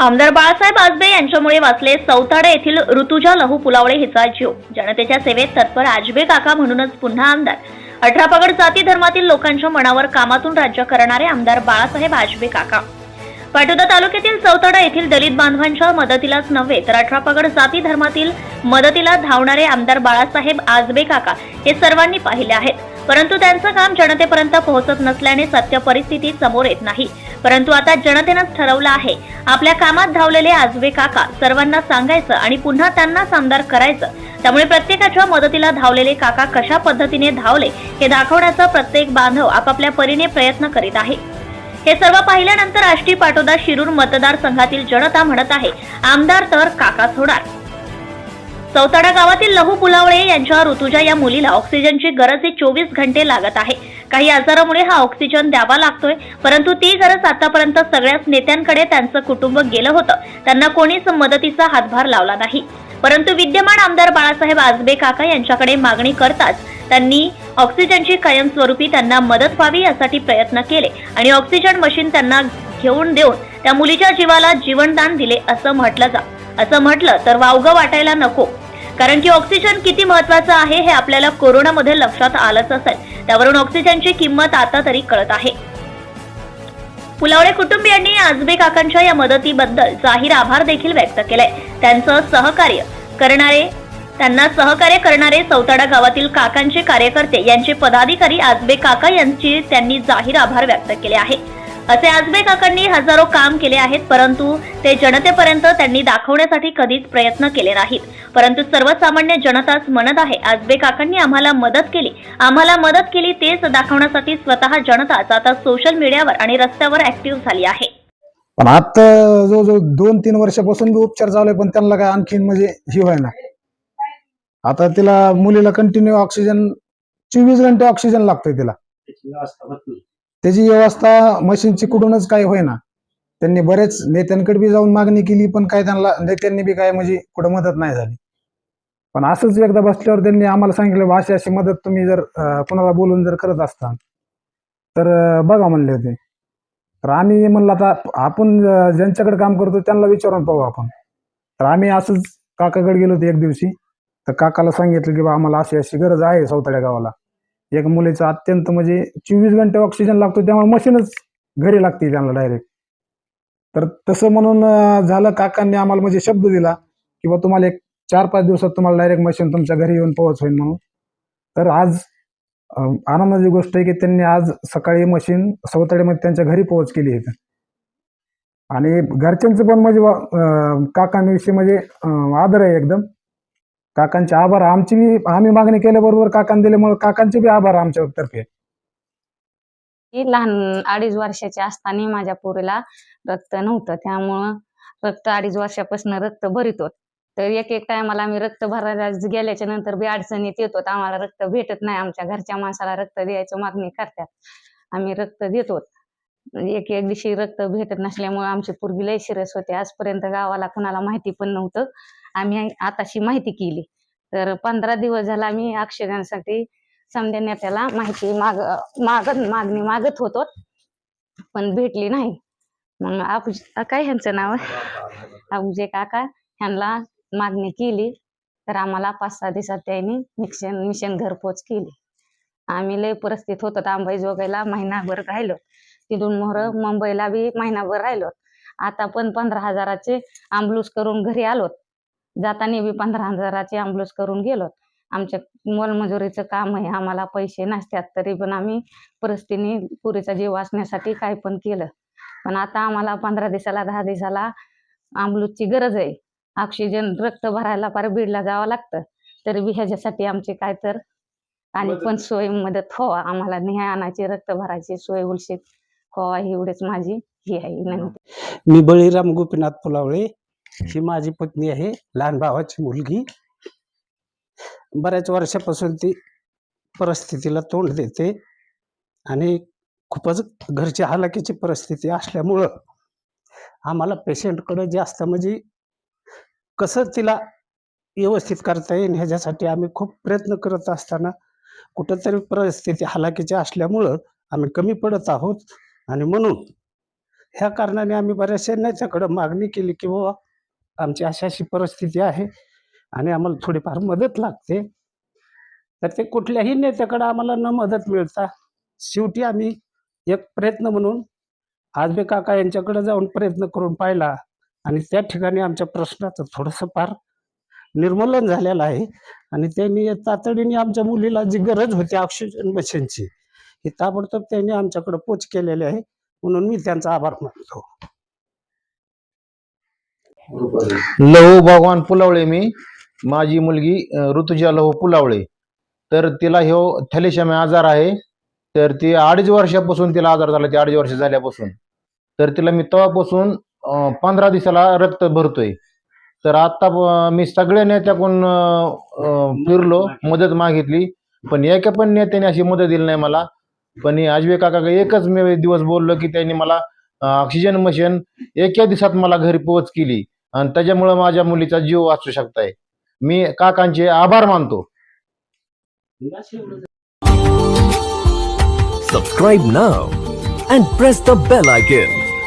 आमदार बाळासाहेब आजबे यांच्यामुळे वाचले चौताडे येथील ऋतुजा लहू पुलावळे हिचा जीव जनतेच्या सेवेत तत्पर आजबे काका म्हणूनच पुन्हा आमदार. अठरा पगड जाती धर्मातील लोकांच्या मनावर कामातून राज्य करणारे आमदार बाळासाहेब आजबे काका. पाटोदा तालुक्यातील चौताडा येथील दलित बांधवांच्या मदतीलाच नव्हे तर अठरापगड जाती धर्मातील मदतीला धावणारे आमदार बाळासाहेब आजबे काका हे सर्वांनी पाहिले आहेत. परंतु त्यांचं काम जनतेपर्यंत पोहोचत नसल्याने सत्य परिस्थिती समोर येत नाही. परंतु आता जनतेनंच ठरवलं आहे आपल्या कामात धावलेले आजवे काका सर्वांना सांगायचं आणि पुन्हा त्यांनाच आमदार करायचं. त्यामुळे प्रत्येकाच्या मदतीला धावलेले काका कशा पद्धतीने धावले हे दाखवण्याचा प्रत्येक बांधव आपापल्या परीने प्रयत्न करीत आहे. हे सर्व पाहिल्यानंतर आष्टी पाटोदा शिरूर मतदारसंघातील जनता म्हणत आहे आमदार तर काकाच होणार चौताडा गावातील लहू पुलावळे यांच्या ऋतुजा या मुलीला ऑक्सिजनची गरज ही चोवीस घंटे लागत आहे. काही आजारामुळे हा ऑक्सिजन द्यावा लागतोय. परंतु ती गरज आतापर्यंत सगळ्याच नेत्यांकडे त्यांचं कुटुंब गेलं होतं. त्यांना कोणीच मदतीचा हातभार लावला नाही. परंतु विद्यमान आमदार बाळासाहेब आजबे काका यांच्याकडे मागणी करताच त्यांनी ऑक्सिजनची कायमस्वरूपी त्यांना मदत व्हावी यासाठी प्रयत्न केले आणि ऑक्सिजन मशीन त्यांना घेऊन देऊन त्या मुलीच्या जीवाला जीवनदान दिले असं म्हटलं जा असं म्हटलं तर वावगं वाटायला नको. कारण की ऑक्सिजन किती महत्वाचं आहे हे आपल्याला कोरोनामध्ये लक्षात आलंच असेल. त्यावरून ऑक्सिजनची किंमत आता तरी कळत आहे. पुलावडे कुटुंबियांनी आजबे काकांच्या या मदतीबद्दल जाहीर आभार देखील व्यक्त केलाय. त्यांचं सहकार्य करणारे त्यांना सहकार्य करणारे चौताडा गावातील काकांचे कार्यकर्ते यांचे पदाधिकारी आजबे काका यांची त्यांनी जाहीर आभार व्यक्त केले आहे. असे आजबे काकांनी हजारो काम केले आहेत परंतु ते जनतेपर्यंत त्यांनी दाखवण्यासाठी कधीच प्रयत्न केले नाहीत. परंतु सर्वसामान्य जनताच म्हणत आहे आजबे काकांनी आम्हाला मदत केली. आम्हाला मदत केली तेच दाखवण्यासाठी स्वतः जनताच आता सोशल मीडियावर आणि रस्त्यावर ऍक्टिव्ह झाली आहे. पण आता जो जो दोन तीन वर्षापासून उपचार चालू आहे पण त्यांना काय आणखीन म्हणजे ही व्हायना आता तिला मुलीला कंटिन्यू ऑक्सिजन चोवीस घंटे ऑक्सिजन लागतोय तिला. त्याची व्यवस्था मशीनची कुठूनच काय होईना. त्यांनी बरेच नेत्यांकडे बी जाऊन मागणी केली पण काय त्यांना नेत्यांनी बी काय म्हणजे कुठं मदत नाही झाली. पण असंच एकदा बसल्यावर त्यांनी आम्हाला सांगितलं "बा, अशी अशी मदत तुम्ही जर कुणाला कोणाला बोलून जर करत असता तर बघा म्हणले होते. तर आम्ही म्हणलं आता आपण ज्यांच्याकडे काम करतो त्यांना विचारून पाहू आपण. तर आम्ही असंच काकाकडे गेलो होतो एक दिवशी. तर काकाला सांगितलं की बा आम्हाला अशी अशी गरज आहे सौताड्या गावाला. एक मुलीचं अत्यंत म्हणजे चोवीस घंटे ऑक्सिजन लागतो त्यामुळे मशीनच घरी लागते त्यांना डायरेक्ट तर तसं म्हणून झालं. काकांनी आम्हाला म्हणजे शब्द दिला की बा तुम्हाला एक चार पाच दिवसात तुम्हाला डायरेक्ट मशीन तुमच्या घरी येऊन पोहोच होईल म्हणून. तर आज आनंदाची गोष्ट आहे की त्यांनी आज सकाळी मशीन सौताड्यामध्ये त्यांच्या घरी पोहोच केली आहे आणि घरच्यांचं पण म्हणजे वा- अं, काकांविषयी म्हणजे आदर आहे एकदम. काकांचे आभार. आमची बी आम्ही मागणी केल्याबरोबर काकांनी दिल्यामुळे काकांचे बी आभार आमच्या तर्फे. लहान अडीच वर्षाची असताना माझ्या पोरीला रक्त नव्हतं. त्यामुळं रक्त अडीच वर्षापासून रक्त भरित होत. तर एक एक टायमाला आम्ही रक्त भरायला गेल्याच्यानंतर बी अडचणीत येतो. आम्हाला रक्त भेटत नाही. आमच्या घरच्या माणसाला रक्त द्यायचं मागणी करतात. आम्ही रक्त देतो. एक एक दिवशी रक्त भेटत नसल्यामुळे आमची पोरगी लय सिरियस होते. आजपर्यंत गावाला कुणाला माहिती पण नव्हतं. आम्ही आताशी माहिती केली. तर पंधरा दिवस झाला आम्ही ऑक्सिजनसाठी समजा नेत्याला माहिती माग मागत मागणी मागत होतो. पण भेटली नाही. मग आपू काय ह्यांचं नाव? अबुजे काका. ह्यांना मागणी केली. तर आम्हाला पाच सहा दिवसात त्यांनी मिशन मिशन घरपोच केली. आम्ही लय परिस्थित होतो. अंबाईजोगाईला महिनाभर राहिलो. तिथून मोहर मुंबईला बी महिनाभर राहिलो. आता पण पंधरा हजाराचे आंबलूस करून घरी आलोत. जाताना बी पंधरा हजाराचे आंबलूस करून गेलो आमच्या मोलमजुरीचं काम आहे. आम्हाला पैसे नसतात. तरी पण आम्ही परिस्थितीने पुरीचा जीव वाचण्यासाठी काय पण केलं. पण आता आम्हाला पंधरा दिवसाला दहा दिवसाला आंबलूजची गरज आहे. ऑक्सिजन रक्त भरायला पार बीडला जावं लागतं. तरी बी ह्याच्यासाठी आमची काय तर आणि पण सोय मदत व्हावा. आम्हाला नेहा आणायची रक्त भरायची सोय उलशीत व्हावा एवढीच माझी ही आहे विनंती. मी बळीराम गोपीनाथ फुलावळे ही माझी पत्नी आहे. लहान भावाची मुलगी. बऱ्याच वर्षापासून ती परिस्थितीला तोंड देते आणि खूपच घरची हालाकीची परिस्थिती असल्यामुळं आम्हाला पेशंटकडे जास्त म्हणजे कसं तिला व्यवस्थित करता येईल ह्याच्यासाठी आम्ही खूप प्रयत्न करत असताना कुठंतरी परिस्थिती हालाकीची असल्यामुळं आम्ही कमी पडत आहोत. आणि म्हणून ह्या कारणाने आम्ही बऱ्याचशा नेत्याकडं मागणी केली की बाबा आमची अशी अशी परिस्थिती आहे आणि आम्हाला थोडीफार मदत लागते. तर ते कुठल्याही नेत्याकडं आम्हाला न मदत मिळता शेवटी आम्ही एक प्रयत्न म्हणून आजबे काका यांच्याकडे जाऊन प्रयत्न करून पाहिला. आणि त्या ठिकाणी आमच्या प्रश्नाचं थोडंसं फार निर्मूलन झालेलं आहे. आणि त्यांनी तातडीने आमच्या मुलीला जी गरज होती ऑक्सिजन मशीनची ही ताबडतोब त्यांनी आमच्याकडे पोच केलेली आहे. म्हणून मी त्यांचा आभार मानतो. लहू भगवान पुलावळे मी. माझी मुलगी ऋतुजा लहू पुलावळे. तर तिला ह्यो थॅलेशॅमिया आजार आहे. तर ती अडीच वर्षापासून तिला आजार झाला. ती अडीच वर्ष झाल्यापासून. तर तिला मी तेव्हापासून पंधरा दिवसाला रक्त भरतोय. तर आता मी सगळ्या नेत्याकडून फिरलो मदत मागितली. पण एका पण नेत्याने अशी मदत दिली नाही मला. पण आजवे काका एकच मी दिवस बोललो की त्यांनी मला ऑक्सिजन मशीन एका दिवसात मला घरी पोहोच केली. आणि त्याच्यामुळे माझ्या मुलीचा जीव वाचू शकताय. मी काकांचे आभार मानतो. सबस्क्राईब ना and press the bell icon